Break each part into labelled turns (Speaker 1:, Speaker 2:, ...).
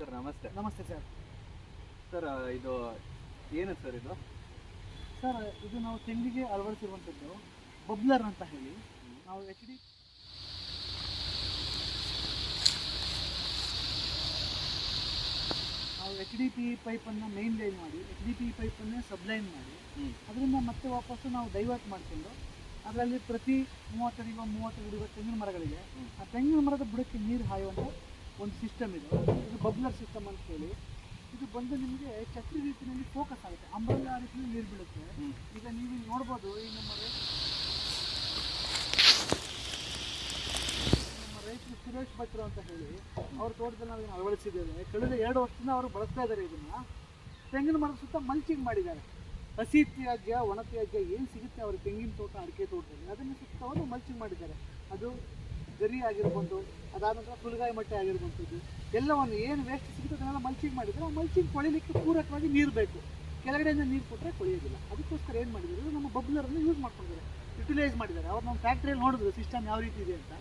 Speaker 1: Sir ನಮಸ್ತೆ.
Speaker 2: ನಮಸ್ತೆ sir.
Speaker 1: Sir ಇದು ಏನು ಸರ್ ಇದು?
Speaker 2: ಸರ್ ಇದು ನಾವು ತೆಂಗಿಗೆ ಅಳವಡಿಸಿರುವಂಥದ್ದು ಬಬ್ಲರ್ ಅಂತ ಹೇಳಿ. ನಾವು ಎಚ್ ಡಿ ನಾವು ಎಚ್ ಡಿ ಪಿ ಪೈಪನ್ನು ಮೇನ್ ಲೈನ್ ಮಾಡಿ ಎಚ್ ಡಿ ಪಿ ಪೈಪನ್ನೇ ಸಬ್ಲೈನ್ ಮಾಡಿ. ಅದರಿಂದ ಮತ್ತೆ ವಾಪಸ್ಸು ನಾವು ಡೈವರ್ಟ್ ಮಾಡಿಕೊಂಡು ಅದರಲ್ಲಿ ಪ್ರತಿ ಮೂವತ್ತರಿಂದ ಮೂವತ್ತು ಹುಡುಗ ತೆಂಗಿನ ಮರಗಳಿಗೆ ಆ ತೆಂಗಿನ ಮರದ ಬುಡಕ್ಕೆ ನೀರು ಹಾಯುವಂಥ ಒಂದು ಸಿಸ್ಟಮ್ ಇದೆ. ಇದು ಬಬ್ಲರ್ ಸಿಸ್ಟಮ್ ಅಂತ ಹೇಳಿ. ಇದು ಬಂದು ನಿಮಗೆ ಚಕ್ರಿ ರೀತಿಯಲ್ಲಿ ಫೋಕಸ್ ಆಗುತ್ತೆ. ಅಂಬ್ರೆಲ್ಲಾ ರೀತಿಯಲ್ಲಿ ನೀರು ಬೀಳುತ್ತೆ. ಈಗ ನೀವು ಇಲ್ಲಿ ನೋಡ್ಬೋದು ಈ ನಮ್ಮ ನಮ್ಮ ರೈತರು ಸುರೇಶ್ ಭಟ್ರು ಅಂತ ಹೇಳಿ ಅವ್ರ ತೋಟದಲ್ಲಿ ನಾವು ಅಳವಡಿಸಿದ್ದೇವೆ. ಕಳೆದ ಎರಡು ವರ್ಷದಿಂದ ಅವರು ಬಳಸ್ತಾ ಇದ್ದಾರೆ ಇದನ್ನ. ತೆಂಗಿನ ಮರದ ಸುತ್ತ ಮಲ್ಚಿಂಗ್ ಮಾಡಿದ್ದಾರೆ. ಹಸಿ ತ್ಯಾಜ್ಯ ಒಣ ತ್ಯಾಜ್ಯ ಏನು ಸಿಗುತ್ತೆ ಅವ್ರ ತೆಂಗಿನ ತೋಟ ಅಡಿಕೆ ತೋಟದಲ್ಲಿ? ಅದನ್ನು ಸುತ್ತ ಅವರು ಮಲ್ಚಿಂಗ್ ಮಾಡಿದ್ದಾರೆ. ಅದು ಗರಿ ಆಗಿರ್ಬೋದು, ಅದಾದ ನಂತರ ಸುಲಗಾಯಿ ಮಟ್ಟೆ ಆಗಿರುವಂಥದ್ದು ಎಲ್ಲವನ್ನು ಏನು ವೇಸ್ಟ್ ಸಿಗುತ್ತೆ ಅದನ್ನೆಲ್ಲ ಮಲ್ಚಿಂಗ್ ಮಾಡಿದರೆ ಆ ಮಲ್ಚಿಂಗ್ ಕೊಳಿಲಿಕ್ಕೆ ಪೂರಕವಾಗಿ ನೀರು ಬೇಕು. ಕೆಳಗಡೆಯಿಂದ ನೀರು ಕೊಟ್ಟರೆ ಕೊಳೆಯೋದಿಲ್ಲ. ಅದಕ್ಕೋಸ್ಕರ ಏನು ಮಾಡಿದ್ದಾರೆ? ನಮ್ಮ ಬಬ್ಲರನ್ನು ಯೂಸ್ ಮಾಡ್ಕೊಂಡಿದ್ದಾರೆ. ಯುಟಿಲೈಸ್ ಮಾಡಿದ್ದಾರೆ. ಅವ್ರು ನಮ್ಮ ಫ್ಯಾಕ್ಟ್ರಿಯಲ್ಲಿ ನೋಡಿದ್ರು ಸಿಸ್ಟಮ್ ಯಾವ ರೀತಿ ಇದೆ ಅಂತ.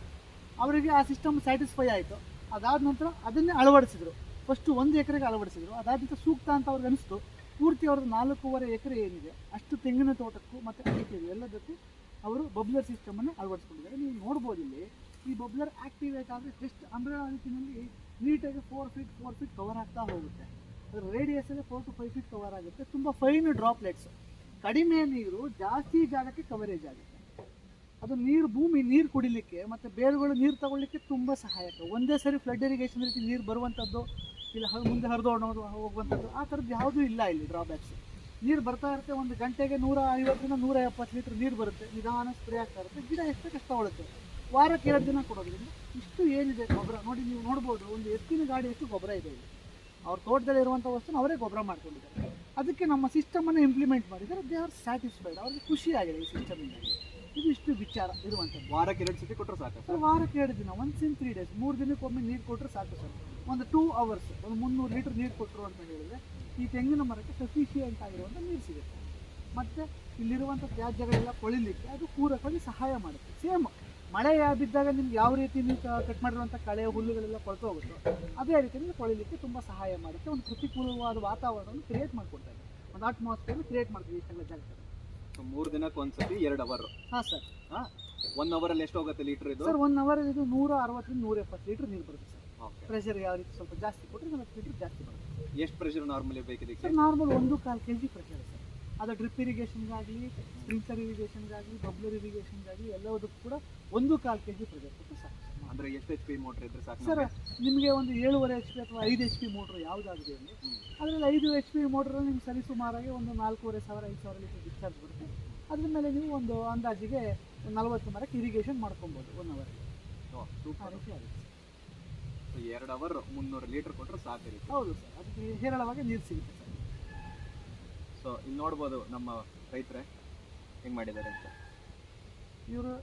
Speaker 2: ಅವರಿಗೆ ಆ ಸಿಸ್ಟಮ್ ಸ್ಯಾಟಿಸ್ಫೈ ಆಯಿತು. ಅದಾದ ನಂತರ ಅದನ್ನೇ ಅಳವಡಿಸಿದ್ರು. ಫಸ್ಟು ಒಂದು ಎಕರೆಗೆ ಅಳವಡಿಸಿದ್ರು. ಅದಾದ ನಂತರ ಸೂಕ್ತ ಅಂತ ಅವ್ರಿಗೆ ಅನಿಸ್ತು. ಪೂರ್ತಿ ಅವ್ರದ್ದು ನಾಲ್ಕೂವರೆ ಎಕರೆ ಏನಿದೆ? ಅಷ್ಟು ತೆಂಗಿನ ತೋಟಕ್ಕೂ ಮತ್ತು ಅಡಿಕೆಗೂ ಎಲ್ಲದಕ್ಕೂ ಅವರು ಬಬ್ಲರ್ ಸಿಸ್ಟಮನ್ನು ಅಳವಡಿಸ್ಕೊಂಡಿದ್ದಾರೆ. ನೀವು ನೋಡ್ಬೋದು ಇಲ್ಲಿ. ಈ ಬಬ್ಲರ್ ಆಕ್ಟಿವೇಟ್ ಆದರೆ ಜಸ್ಟ್ ಅಂಬ್ರೆಲಾ ರೀತಿಯಲ್ಲಿ ನೀಟಾಗಿ four feet four feet cover ಆಗ್ತಾ ಹೋಗುತ್ತೆ. ಅದರ ರೇಡಿಯಸ್ಸಲ್ಲಿ four to five feet cover ಆಗುತ್ತೆ. ತುಂಬ ಫೈನ್ ಡ್ರಾಪ್ಲೆಟ್ಸ್ ಕಡಿಮೆ ನೀರು ಜಾಸ್ತಿ ಜಾಗಕ್ಕೆ ಕವರೇಜ್ ಆಗುತ್ತೆ. ಅದು ನೀರು, ಭೂಮಿ ನೀರು ಕುಡಿಲಿಕ್ಕೆ ಮತ್ತು ಬೇರುಗಳು ನೀರು ತಗೊಳ್ಳಿಕ್ಕೆ ತುಂಬ ಸಹಾಯಕ. ಒಂದೇ ಸರಿ ಫ್ಲಡ್ ಇರಿಗೇಷನ್ ರೀತಿ ನೀರು ಬರುವಂಥದ್ದು ಇಲ್ಲ ಮುಂದೆ ಹರಿದೋಡೋದು ಹೋಗುವಂಥದ್ದು ಆ ಥರದ್ದು ಯಾವುದೂ ಇಲ್ಲ ಇಲ್ಲಿ ಡ್ರಾಬ್ಯಾಕ್ಸ್ ನೀರು ಬರ್ತಾ ಇರುತ್ತೆ ಒಂದು ಗಂಟೆಗೆ ನೂರ ಐವತ್ತರಿಂದ ನೂರ ಎಪ್ಪತ್ತು ಲೀಟ್ರ್ ನೀರು ಬರುತ್ತೆ. ನಿಧಾನ ಸ್ಪ್ರೇ ಆಗ್ತಾ ಇರುತ್ತೆ. ಗಿಡ ಎಷ್ಟು ಕಷ್ಟ ತಗೊಳುತ್ತೆ ವಾರಕ್ಕೆ ಎರಡು ದಿನ ಕೊಡೋದ್ರಿಂದ ಇಷ್ಟು ಏನಿದೆ ಗೊಬ್ಬರ? ನೋಡಿ ನೀವು ನೋಡ್ಬೋದು ಒಂದು ಎತ್ತಿನ ಗಾಡಿ ಎಷ್ಟು ಗೊಬ್ಬರ ಇದೆ ಇಲ್ಲಿ. ಅವ್ರ ತೋಟದಲ್ಲಿ ಇರುವಂಥ ವಸ್ತುನ ಅವರೇ ಗೊಬ್ಬರ ಮಾಡ್ಕೊಂಡಿದ್ದಾರೆ. ಅದಕ್ಕೆ ನಮ್ಮ ಸಿಸ್ಟಮನ್ನು ಇಂಪ್ಲಿಮೆಂಟ್ ಮಾಡಿದರೆ ದೇ ಆರ್ ಸ್ಯಾಟಿಸ್ಫೈಡ್ ಅವ್ರಿಗೆ ಖುಷಿ ಆಗಿದೆ ಈ ಸಿಸ್ಟಮಿಂದಾಗಿ ಇದು ಇಷ್ಟು ವಿಚಾರ ಇರುವಂಥದ್ದು
Speaker 1: ವಾರಕ್ಕೆ ಎರಡು ಸತಿ ಕೊಟ್ಟರೆ ಸಾಕು
Speaker 2: ಸರ್? ವಾರಕ್ಕೆ ಎರಡು ದಿನ ಒನ್ಸ್ ಇನ್ ತ್ರೀ ಡೇಸ್ ಮೂರು ದಿನಕ್ಕೊಮ್ಮೆ ನೀರು ಕೊಟ್ಟರೆ ಸಾಕು ಸರ್. ಒಂದು ಟೂ ಅವರ್ಸ್ ಒಂದು ಮುನ್ನೂರು ಲೀಟರ್ ನೀರು ಕೊಟ್ಟರು ಅಂತ ಹೇಳಿದರೆ ಈ ತೆಂಗಿನ ಮರಕ್ಕೆ ಸಫಿಷಿಯೆಂಟ್ ಆಗಿರುವಂಥ ನೀರು ಸಿಗುತ್ತೆ. ಮತ್ತು ಇಲ್ಲಿರುವಂಥ ತ್ಯಾಜ್ಯಗಳೆಲ್ಲ ಕೊಳಿಲಿಕ್ಕೆ ಅದು ಪೂರಕವಾಗಿ ಸಹಾಯ ಮಾಡುತ್ತೆ. ಸೇಮ್ ಮಳೆ ಬಿದ್ದಾಗ ನಿಮ್ಗೆ ಯಾವ ರೀತಿ ನೀವು ಕಟ್ ಮಾಡಿರುವಂಥ ಕಳೆ ಹುಲ್ಲುಗಳೆಲ್ಲ ಕೊಳ್ತು ಹೋಗುತ್ತೋ ಅದೇ ರೀತಿಯಲ್ಲಿ ಕೊಳಿಲಿಕ್ಕೆ ತುಂಬ ಸಹಾಯ ಮಾಡುತ್ತೆ. ಒಂದು ಪ್ರತಿಕೂಲವಾದ ವಾತಾವರಣವನ್ನು ಕ್ರಿಯೇಟ್ ಮಾಡಿಕೊಡ್ತಾ ಇದೆ. ಒಂದು ಅಟ್ಮಾಸ್ಫಿಯರ್ ಕ್ರಿಯೇಟ್ ಮಾಡ್ತೀವಿ ಇಷ್ಟೆಲ್ಲ ಜಾಗದಲ್ಲಿ.
Speaker 1: ಮೂರು ದಿನಕ್ಕೆ ಒಂದ್ಸತಿ ಎರಡು ಅವರ್
Speaker 2: ಹಾಂ ಸರ್
Speaker 1: ಒನ್ ಅವರ್ ಅಲ್ಲಿ ಎಷ್ಟು ಹೋಗುತ್ತೆ ಲೀಟರ್ ಇದು?
Speaker 2: ಸರ್ ಒನ್ ಅವರ್ ಇದು ನೂರ ಅರವತ್ತರಿಂದ ನೂರ ಎಪ್ಪತ್ತು ಲೀಟರ್ ನೀರು ಬರುತ್ತೆ ಸರ್ ಪ್ರೆಷರ್ ಯಾವ ರೀತಿ ಸ್ವಲ್ಪ ಜಾಸ್ತಿ ಕೊಟ್ಟರೆ ನಲವತ್ತು ಲೀಟರ್ ಜಾಸ್ತಿ ಬರುತ್ತೆ.
Speaker 1: ಎಷ್ಟು ಪ್ರೆಷರ್ ನಾರ್ಮಲಿ ಬೇಕಿದಕ್ಕೆ?
Speaker 2: ಸರ್ ನಾರ್ಮಲ್ ಒಂದು ಕಾಲು ಕೆ ಜಿ ಪ್ರೆಷರ್ ಸರ್ ಅದು ಡ್ರಿಪ್ ಇರಿಗೇಷನ್ಗಾಗಲಿ ಸ್ಪ್ರಿಂಕ್ಲರ್ ಇರಿಗೇಷನ್ಗಾಗಲಿ ಬಬ್ಲರ್ ಇರಿಗೇಷನ್ಗಾಗಲಿ ಎಲ್ಲದಕ್ಕೂ ಕೂಡ ಒಂದು ಕಾಲು ಕೆ ಜಿ ಪ್ರದೇಶಕ್ಕೆ ಸಾಕು ಸರ್.
Speaker 1: ಅಂದ್ರೆ ಎಷ್ಟು ಎಚ್ ಪಿ ಮೋಟರ್ ಇದ್ರೆ ಸಾಕು
Speaker 2: ಸರ್
Speaker 1: ನಿಮಗೆ?
Speaker 2: ಒಂದು ಏಳುವರೆ ಎಚ್ ಪಿ ಅಥವಾ ಐದು ಎಚ್ ಪಿ ಮೋಟ್ರ್ ಯಾವುದಾಗಿದೆ ಅಲ್ಲಿ ಅದರಲ್ಲಿ ಐದು ಎಚ್ ಪಿ ಮೋಟ್ರಲ್ಲಿ ನಿಮ್ಗೆ ಸರಿಸುಮಾರಾಗಿ ಒಂದು ನಾಲ್ಕೂವರೆ ಸಾವಿರ ಐದು ಸಾವಿರ ಲೀಟರ್ ಡಿಸ್ಚಾರ್ಜ್ ಬರುತ್ತೆ. ಅದ್ರ ಮೇಲೆ ನೀವು ಒಂದು ಅಂದಾಜಿಗೆ ನಲವತ್ತು ಮರಕ್ಕೆ ಇರಿಗೇಷನ್ ಮಾಡ್ಕೊಬೋದು ಒನ್ ಅವರ್ ಆಗುತ್ತೆ
Speaker 1: ಎರಡು ಅವರ್ ಮುನ್ನೂರು ಲೀಟರ್ ಕೊಟ್ಟರೆ ಸಾಕು
Speaker 2: ಹೌದು ಸರ್ ಅದಕ್ಕೆ ಹೇರಳವಾಗಿ ನೀರು ಸಿಗುತ್ತೆ ಸರ್.
Speaker 1: ಸೊ ಇಲ್ಲಿ ನೋಡ್ಬೋದು ನಮ್ಮ ರೈತರೇ ಹೆಂಗ್ ಮಾಡಿದ್ದಾರೆ ಅಂತ.
Speaker 2: ಇವರು